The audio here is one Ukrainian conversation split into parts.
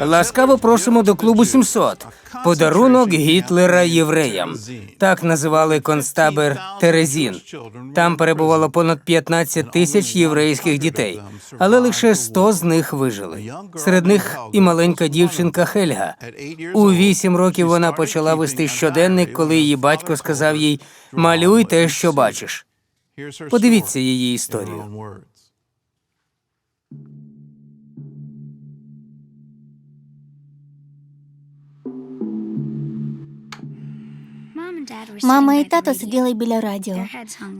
Ласкаво просимо до клубу 700. Подарунок Гітлера євреям. Так називали концтабір Терезін. Там перебувало понад 15 тисяч єврейських дітей, але лише 100 з них вижили. Серед них і маленька дівчинка Хельга. У вісім років вона почала вести щоденник, коли її батько сказав їй: малюй те, що бачиш. Подивіться її історію. Мама і тато сиділи біля радіо.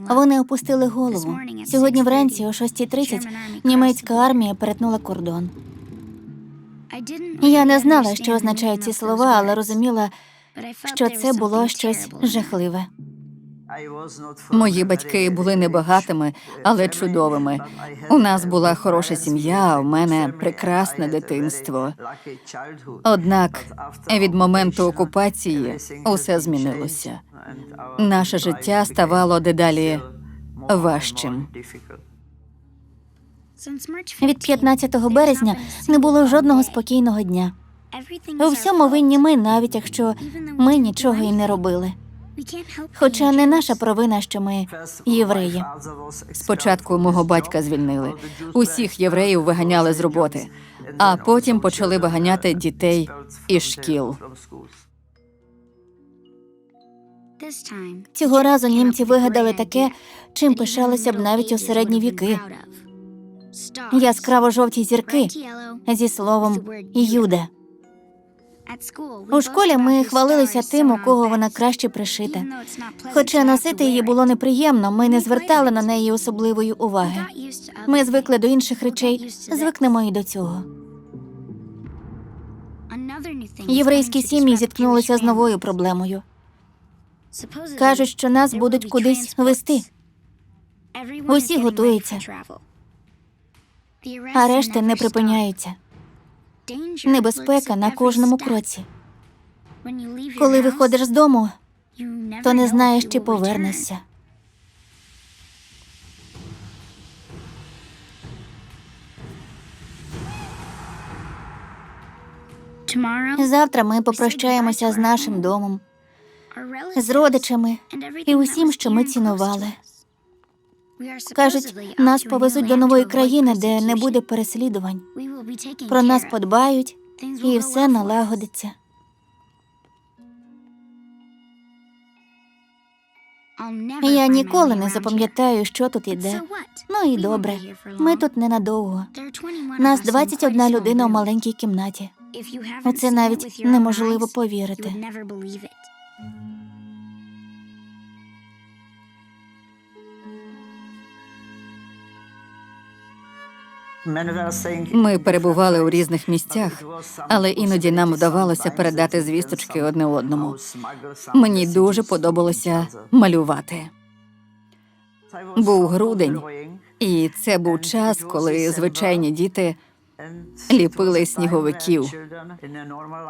Вони опустили голову. Сьогодні вранці о 6.30 німецька армія перетнула кордон. Я не знала, що означають ці слова, але розуміла, що це було щось жахливе. Мої батьки були небагатими, але чудовими. У нас була хороша сім'я, у мене прекрасне дитинство. Однак від моменту окупації усе змінилося. Наше життя ставало дедалі важчим. Від 15 березня не було жодного спокійного дня. У всьому винні ми, навіть якщо ми нічого і не робили. Хоча не наша провина, що ми євреї. Спочатку мого батька звільнили. Усіх євреїв виганяли з роботи, а потім почали виганяти дітей із шкіл. Цього разу німці вигадали таке, чим пишалися б навіть у середні віки. Яскраво жовті зірки зі словом Юде. У школі ми хвалилися тим, у кого вона краще пришита. Хоча носити її було неприємно, ми не звертали на неї особливої уваги. Ми звикли до інших речей, звикнемо і до цього. Єврейські сім'ї зіткнулися з новою проблемою. Кажуть, що нас будуть кудись вести. Усі готуються. а решти не припиняються. Небезпека на кожному кроці. Коли виходиш з дому, то не знаєш, чи повернешся. Завтра ми попрощаємося з нашим домом, з родичами і усім, що ми цінували. Кажуть, нас повезуть до нової країни, де не буде переслідувань. Про нас подбають і все налагодиться. Я ніколи не запам'ятаю, що тут іде. Ну і добре. Ми тут ненадовго. Нас 21 людина у маленькій кімнаті. У це навіть неможливо повірити. Ми перебували у різних місцях, але іноді нам вдавалося передати звісточки одне одному. Мені дуже подобалося малювати. Був грудень, і це був час, коли звичайні діти ліпили сніговиків.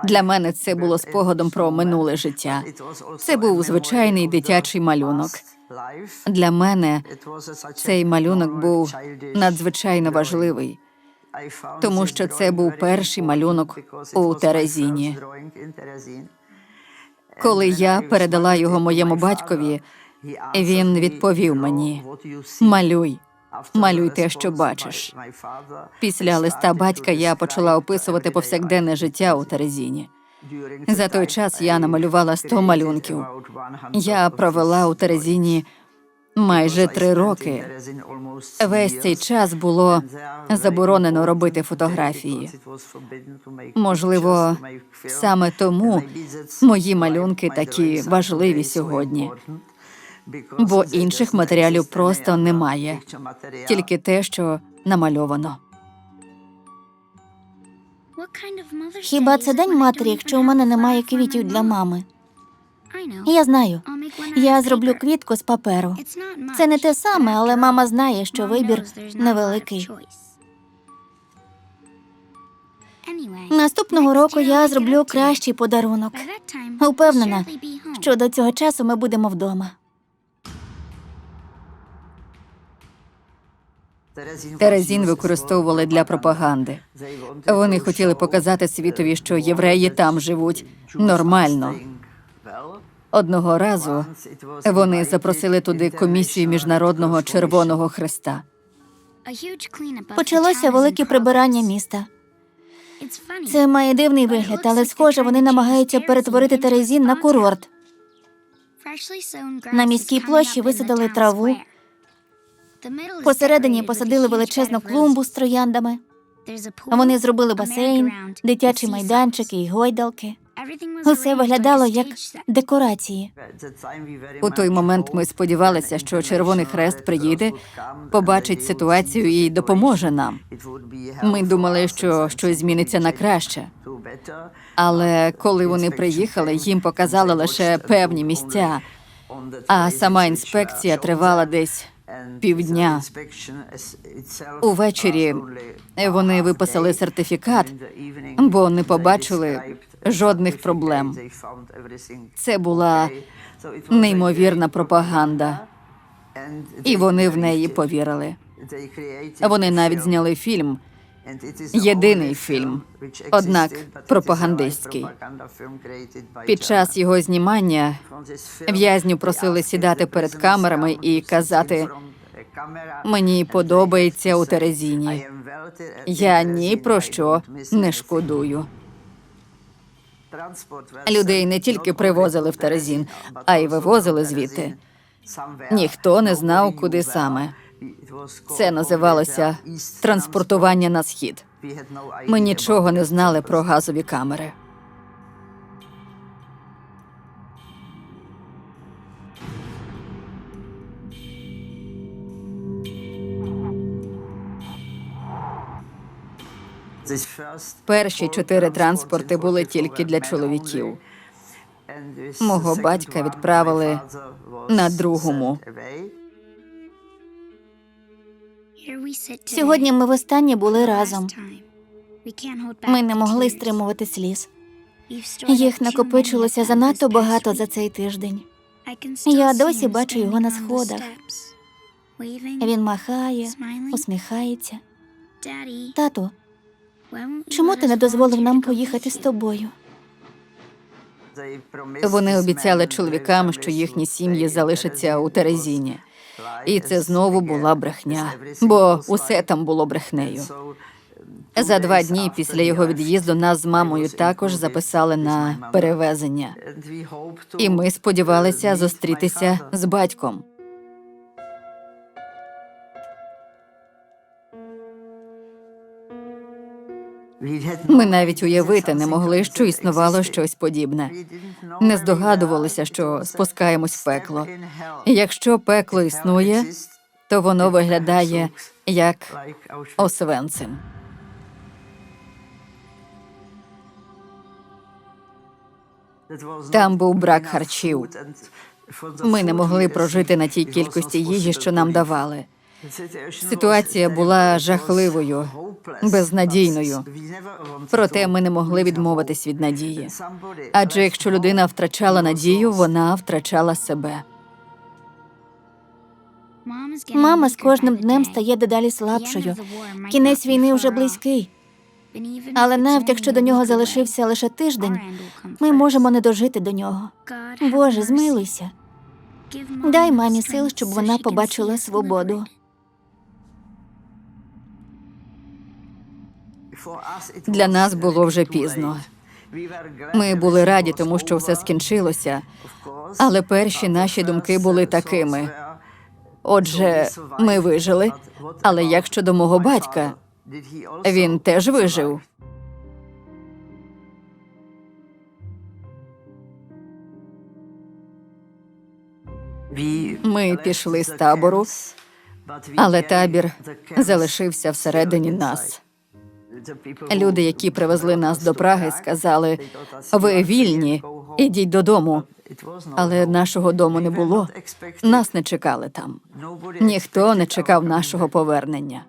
Для мене це було спогадом про минуле життя. Це був звичайний дитячий малюнок. Для мене цей малюнок був надзвичайно важливий, тому що це був перший малюнок у Терезіні. Коли я передала його моєму батькові, він відповів мені: малюй, малюй те, що бачиш. Після листа батька я почала описувати повсякденне життя у Терезіні. За той час я намалювала 100 малюнків. Я провела у Терезіні майже три роки. Весь цей час було заборонено робити фотографії. Можливо, саме тому мої малюнки такі важливі сьогодні, бо інших матеріалів просто немає, тільки те, що намальовано. Хіба це день матері, якщо у мене немає квітів для мами? Я знаю. Я зроблю квітку з паперу. Це не те саме, але мама знає, що вибір невеликий. Наступного року я зроблю кращий подарунок. Упевнена, що до цього часу ми будемо вдома. Терезін використовували для пропаганди. Вони хотіли показати світові, що євреї там живуть нормально. Одного разу вони запросили туди комісію міжнародного червоного хреста. Почалося велике прибирання міста. Це має дивний вигляд, але схоже, вони намагаються перетворити Терезін на курорт. На міській площі висадили траву. Посередині посадили величезну клумбу з трояндами. Вони зробили басейн, дитячі майданчики і гойдалки. Усе виглядало як декорації. У той момент ми сподівалися, що Червоний Хрест приїде, побачить ситуацію і допоможе нам. Ми думали, що щось зміниться на краще. Але коли вони приїхали, їм показали лише певні місця, а сама інспекція тривала десь півдня. Увечері вони виписали сертифікат, бо не побачили жодних проблем. Це була неймовірна пропаганда, і вони в неї повірили. Вони навіть зняли фільм. Єдиний фільм, однак пропагандистський. Під час його знімання в'язню просили сідати перед камерами і казати: мені подобається у Терезіні. Я ні про що не шкодую. Людей не тільки привозили в Терезін, а й вивозили звідти. Ніхто не знав, куди саме. Це називалося транспортування на схід. Ми нічого не знали про газові камери. Перші чотири транспорти були тільки для чоловіків. Мого батька відправили на другому. Сьогодні ми востаннє були разом. Ми не могли стримувати сліз. Їх накопичилося занадто багато за цей тиждень. Я досі бачу його на сходах. Він махає, усміхається. Тату, Чому ти не дозволив нам поїхати з тобою? Вони обіцяли чоловікам, що їхні сім'ї залишаться у Терезіні. І це знову була брехня, бо усе там було брехнею. За два дні після його від'їзду нас з мамою також записали на перевезення, і ми сподівалися зустрітися з батьком. Ми навіть уявити не могли, що існувало щось подібне. Не здогадувалися, що спускаємось в пекло. Якщо пекло існує, то воно виглядає як Освенцим. Там був брак харчів. Ми не могли прожити на тій кількості їжі, що нам давали. Ситуація була жахливою, безнадійною. Проте ми не могли відмовитись від надії. Адже якщо людина втрачала надію, вона втрачала себе. мама з кожним днем стає дедалі слабшою. Кінець війни вже близький. Але навіть якщо до нього залишився лише тиждень, ми можемо не дожити до нього. Боже, змилуйся. Дай мамі сил, щоб вона побачила свободу. Для нас було вже пізно. Ми були раді, тому що все скінчилося. Але перші наші думки були такими. Отже, ми вижили. Але як щодо мого батька, він теж вижив. Ми пішли з табору, але табір залишився всередині нас. Люди, які привезли нас до Праги, сказали: ви вільні, ідіть додому. Але нашого дому не було. Нас не чекали там. Ніхто не чекав нашого повернення.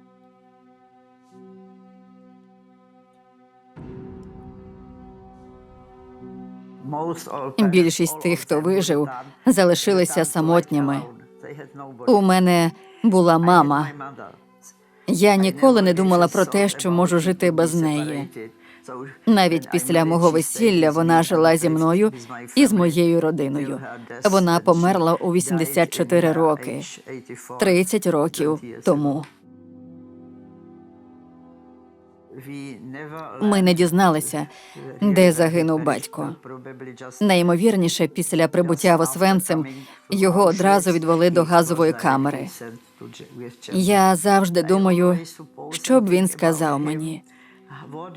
Більшість тих, хто вижив, залишилися самотніми. У мене була мама, Я ніколи не думала про те, що можу жити без неї. Навіть після мого весілля вона жила зі мною і з моєю родиною. Вона померла у 84 роки, 30 років тому. Ми не дізналися, де загинув батько. Найімовірніше, після прибуття в Освенцим його одразу відвели до газової камери. Я завжди думаю, що б він сказав мені.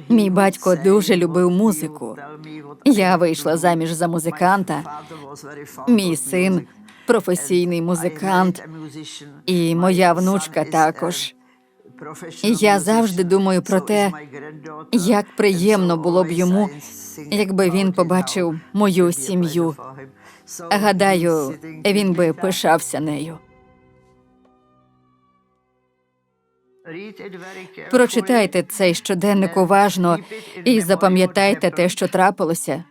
Мій батько дуже любив музику. Я вийшла заміж за музиканта. Мій син професійний музикант, і моя внучка також. І я завжди думаю про те, як приємно було б йому, якби він побачив мою сім'ю. Гадаю, він би пишався нею. Прочитайте цей щоденник уважно і запам'ятайте те, що трапилося,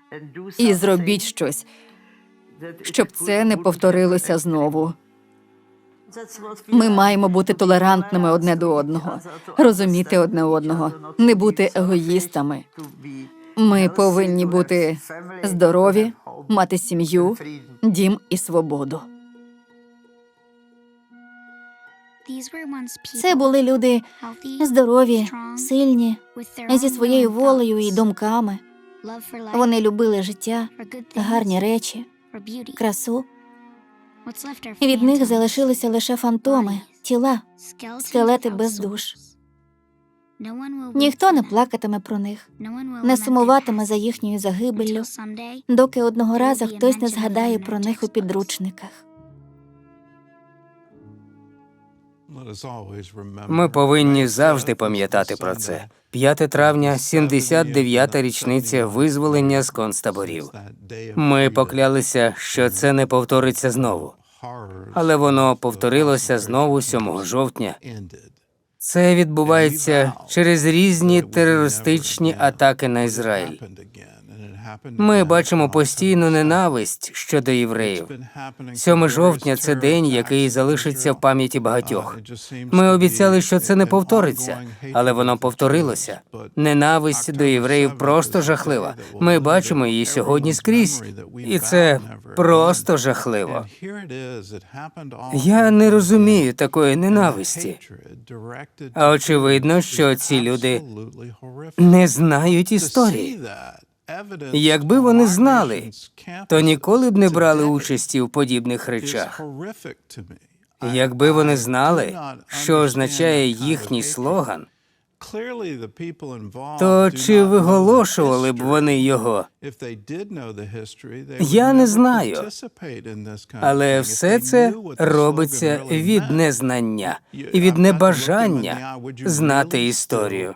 і зробіть щось, щоб це не повторилося знову. Ми маємо бути толерантними одне до одного, розуміти одне одного, не бути егоїстами. Ми повинні бути здорові, мати сім'ю, дім і свободу. Це були люди здорові, сильні, зі своєю волею і думками. Вони любили життя, гарні речі, красу. Від них залишилися лише фантоми, тіла, скелети без душ. Ніхто не плакатиме про них, не сумуватиме за їхньою загибеллю, доки одного разу хтось не згадає про них у підручниках. Ми повинні завжди пам'ятати про це. 5 травня, 79-та річниця визволення з концтаборів. Ми поклялися, що це не повториться знову, але воно повторилося знову 7 жовтня. Це відбувається через різні терористичні атаки на Ізраїль. Ми бачимо постійну ненависть щодо євреїв. 7 жовтня це день, який залишиться в пам'яті багатьох. Ми обіцяли, що це не повториться, але воно повторилося. Ненависть до євреїв просто жахлива. Ми бачимо її сьогодні скрізь, і це просто жахливо. Я не розумію такої ненависті. А очевидно, що ці люди не знають історії. Якби вони знали, то ніколи б не брали участі у подібних речах. Якби вони знали, що означає їхній слоган, то чи виголошували б вони його? Я не знаю, Але все це робиться від незнання і від небажання знати історію.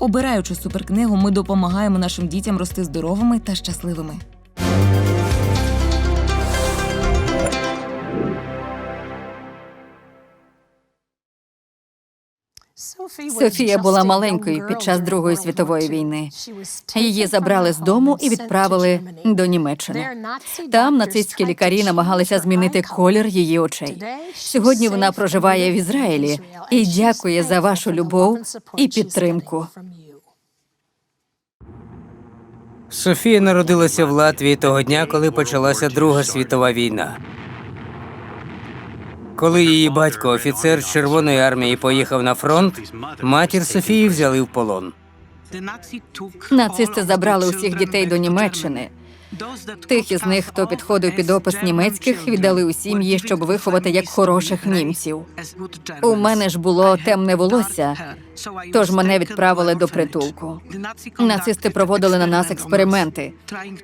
Обираючи суперкнигу, ми допомагаємо нашим дітям рости здоровими та щасливими. Софія була маленькою під час Другої світової війни. Її забрали з дому і відправили до Німеччини. Там нацистські лікарі намагалися змінити колір її очей. Сьогодні вона проживає в Ізраїлі і дякує за вашу любов і підтримку. Софія народилася в Латвії того дня, коли почалася Друга світова війна. Коли її батько, офіцер Червоної армії, поїхав на фронт, матір Софії взяли в полон. Нацисти забрали усіх дітей до Німеччини. Тих із них, хто підходив під опис німецьких, віддали у сім'ї, щоб виховати як хороших німців. У мене ж було темне волосся, тож мене відправили до притулку. Нацисти проводили на нас експерименти.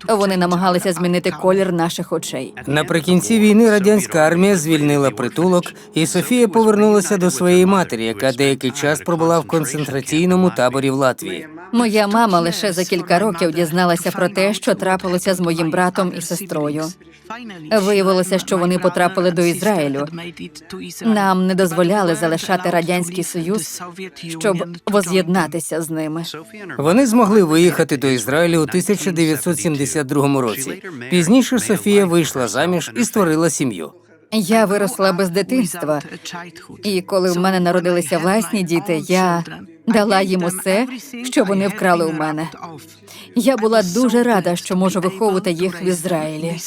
Вони намагалися змінити колір наших очей. Наприкінці війни радянська армія звільнила притулок, і Софія повернулася до своєї матері, яка деякий час пробула в концентраційному таборі в Латвії. Моя мама лише за кілька років дізналася про те, що трапилося з моїм братом і сестрою. Виявилося, що вони потрапили до Ізраїлю. Нам не дозволяли залишати радянський союз, щоб воз'єднатися з ними. Вони змогли виїхати до Ізраїлю у 1972 році. Пізніше Софія вийшла заміж і створила сім'ю. Я виросла без дитинства, і коли в мене народилися власні діти, я дала їм усе, що вони вкрали у мене. Я була дуже рада, що можу виховувати їх в Ізраїлі.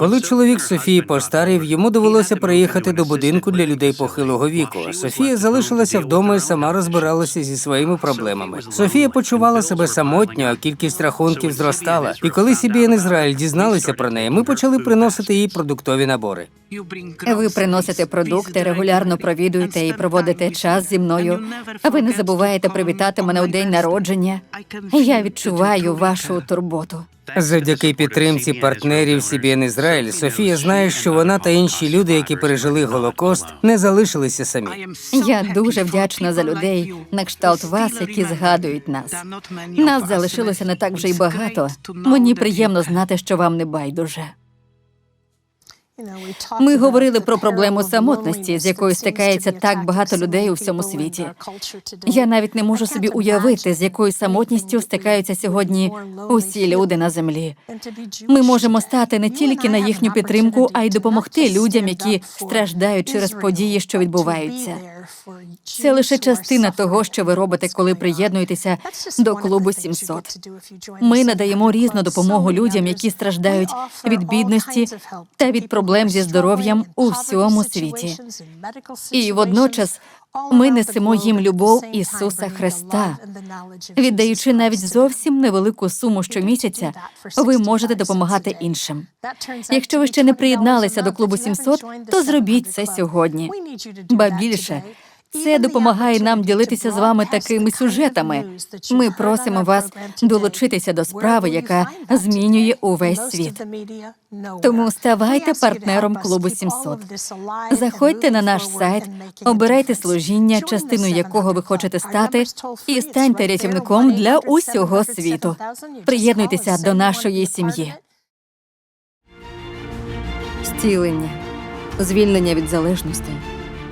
Коли чоловік Софії постарів, йому довелося приїхати до будинку для людей похилого віку. Софія залишилася вдома і сама розбиралася зі своїми проблемами. Софія почувала себе самотньо, а кількість рахунків зростала. І коли CBN Ізраїль дізналися про неї, ми почали приносити їй продуктові набори. Ви приносите продукти, регулярно провідуєте і проводите час зі мною. А ви не забуваєте привітати мене у день народження. Я відчуваю вашу турботу. Завдяки підтримці партнерів CBN Ізраїль, Софія знає, що вона та інші люди, які пережили Голокост, не залишилися самі. Я дуже вдячна за людей на кшталт вас, які згадують нас. Нас залишилося не так вже й багато. Мені приємно знати, що вам не байдуже. Ми говорили про проблему самотності, з якою стикається так багато людей у всьому світі. Я навіть не можу собі уявити, з якою самотністю стикаються сьогодні усі люди на землі. Ми можемо стати не тільки на їхню підтримку, а й допомогти людям, які страждають через події, що відбуваються. Це лише частина того, що ви робите, коли приєднуєтеся до клубу 700. Ми надаємо різну допомогу людям, які страждають від бідності та від проблем зі здоров'ям у всьому світі. І водночас ми несемо їм любов Ісуса Христа. Віддаючи навіть зовсім невелику суму щомісяця, ви можете допомагати іншим. Якщо ви ще не приєдналися до клубу 700, то зробіть це сьогодні. Ба більше, це допомагає нам ділитися з вами такими сюжетами. Ми просимо вас долучитися до справи, яка змінює увесь світ. Тому ставайте партнером клубу 700. Заходьте на наш сайт, обирайте служіння, частиною якого ви хочете стати, і станьте рятівником для усього світу. Приєднуйтеся до нашої сім'ї. Зцілення, звільнення від залежності,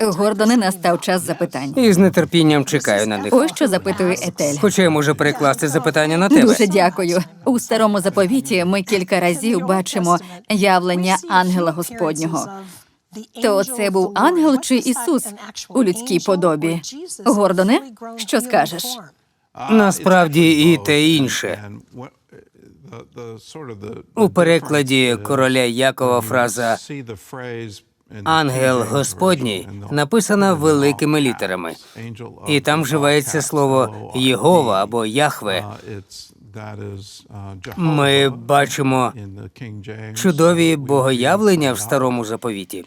Гордоне настав час запитань. І з нетерпінням чекаю на них. Ось що запитує Етель. Хоча я можу перекласти запитання на тебе. Дуже дякую. У старому заповіті ми кілька разів бачимо явлення ангела Господнього. То це був ангел чи Ісус у людській подобі? Гордоне, що скажеш? Насправді і те інше. У перекладі короля Якова фраза Ангел Господній написана великими літерами, і там вживається слово Єгова або Яхве. Ми бачимо чудові богоявлення в старому заповіті.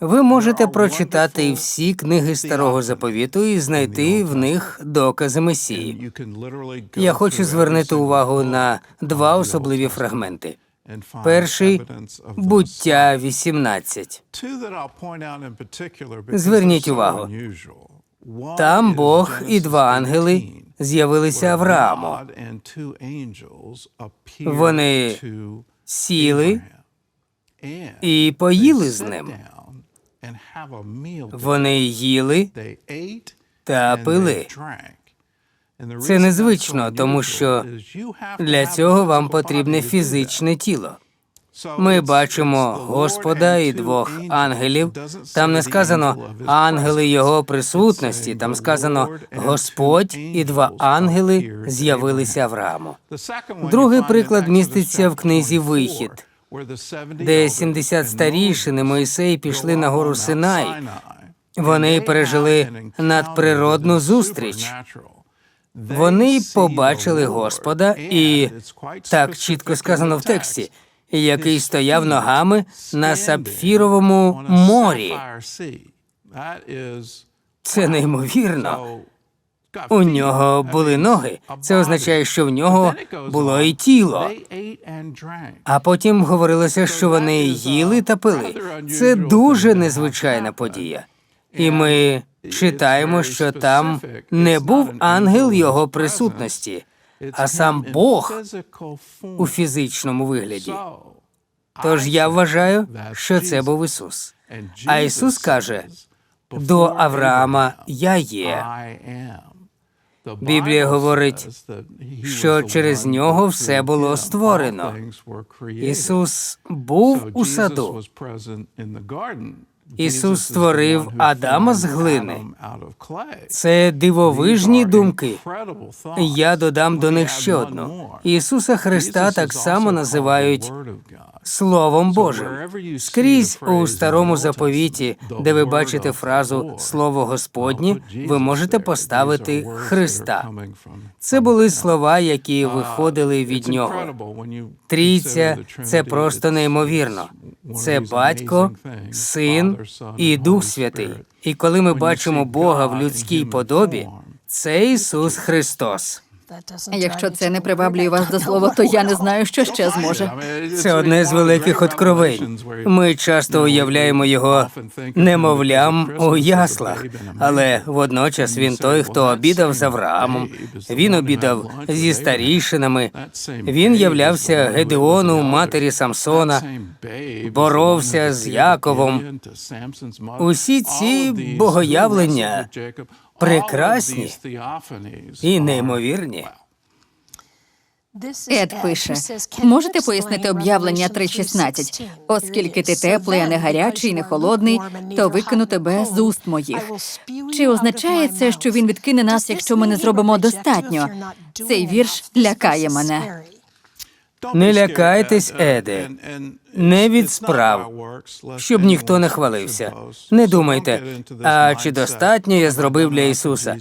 Ви можете прочитати всі книги старого заповіту і знайти в них докази Месії. Я хочу звернути увагу на два особливі фрагменти. Перший буття 18. Зверніть увагу. Там Бог і два ангели з'явилися Аврааму. Вони сіли і поїли з ним. Вони їли та пили. Це незвично, тому що Для цього вам потрібне фізичне тіло. Ми бачимо Господа і двох ангелів. Там не сказано ангели його присутності. Там сказано Господь і два ангели з'явилися Аврааму. Другий приклад міститься в книзі Вихід, де 70 старішин і Мойсей пішли на гору Синай. Вони пережили надприродну зустріч. Вони побачили Господа, і так чітко сказано в тексті, який стояв ногами на сапфіровому морі. Це неймовірно. У нього були ноги. Це означає, що в нього було і тіло. А потім говорилося, що вони їли та пили. Це дуже незвичайна подія. І ми читаємо, що там не був ангел його присутності, а сам Бог у фізичному вигляді. Тож я вважаю, що це був Ісус. А Ісус каже: до Авраама я є. Біблія говорить, що через нього все було створено. Ісус був у саду. Ісус створив Адама з глини. Це дивовижні думки. Я додам до них ще одну. Ісуса Христа так само називають Словом Божим. Скрізь у старому заповіті, де ви бачите фразу Слово Господнє, ви можете поставити Христа. Це були слова, які виходили від нього. Трійця це просто неймовірно. Це батько, син і Дух Святий. І коли ми бачимо Бога в людській подобі, це Ісус Христос. Якщо це не приваблює вас до слова, то я не знаю, що ще зможе. Це одне з великих откровень. Ми часто уявляємо його немовлям у яслах, але водночас він той, хто обідав з Авраамом, він обідав зі старішинами, він являвся Гедеону, матері Самсона, боровся з Яковом. Усі ці богоявлення прекрасні і неймовірні. Ед пише: можете пояснити об'явлення 3.16? Оскільки ти теплий, а не гарячий, не холодний, то викину тебе з уст моїх. Чи означає це, що він відкине нас, якщо ми не зробимо достатньо? Цей вірш лякає мене. Не лякайтесь, Еде, не від справ, щоб ніхто не хвалився. Не думайте, а чи достатньо я зробив для Ісуса?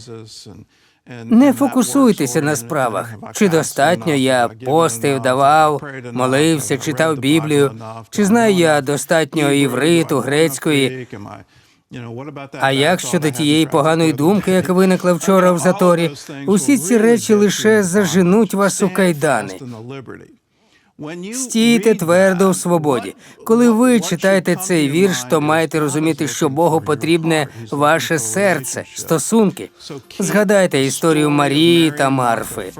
Не фокусуйтеся на справах. Чи достатньо я постив, давав, молився, читав Біблію? Чи знаю я достатньо івриту, грецької? А як щодо тієї поганої думки, яка виникла вчора в заторі? Усі ці речі лише заженуть вас у кайдани. Стійте твердо у свободі. Коли ви читаєте цей вірш, то маєте розуміти, що Богу потрібне ваше серце, стосунки. Згадайте історію Марії та Марфи.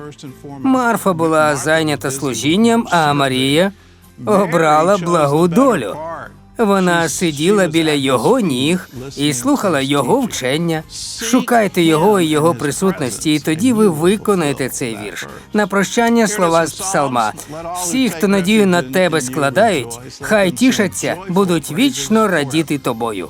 Марфа була зайнята служінням, а Марія обрала благу долю. Вона сиділа біля його ніг і слухала його вчення. Шукайте його і його присутності, і тоді ви виконаєте цей вірш. На прощання слова з псалма. Всі, хто надію на тебе складають, хай тішаться, будуть вічно радіти тобою.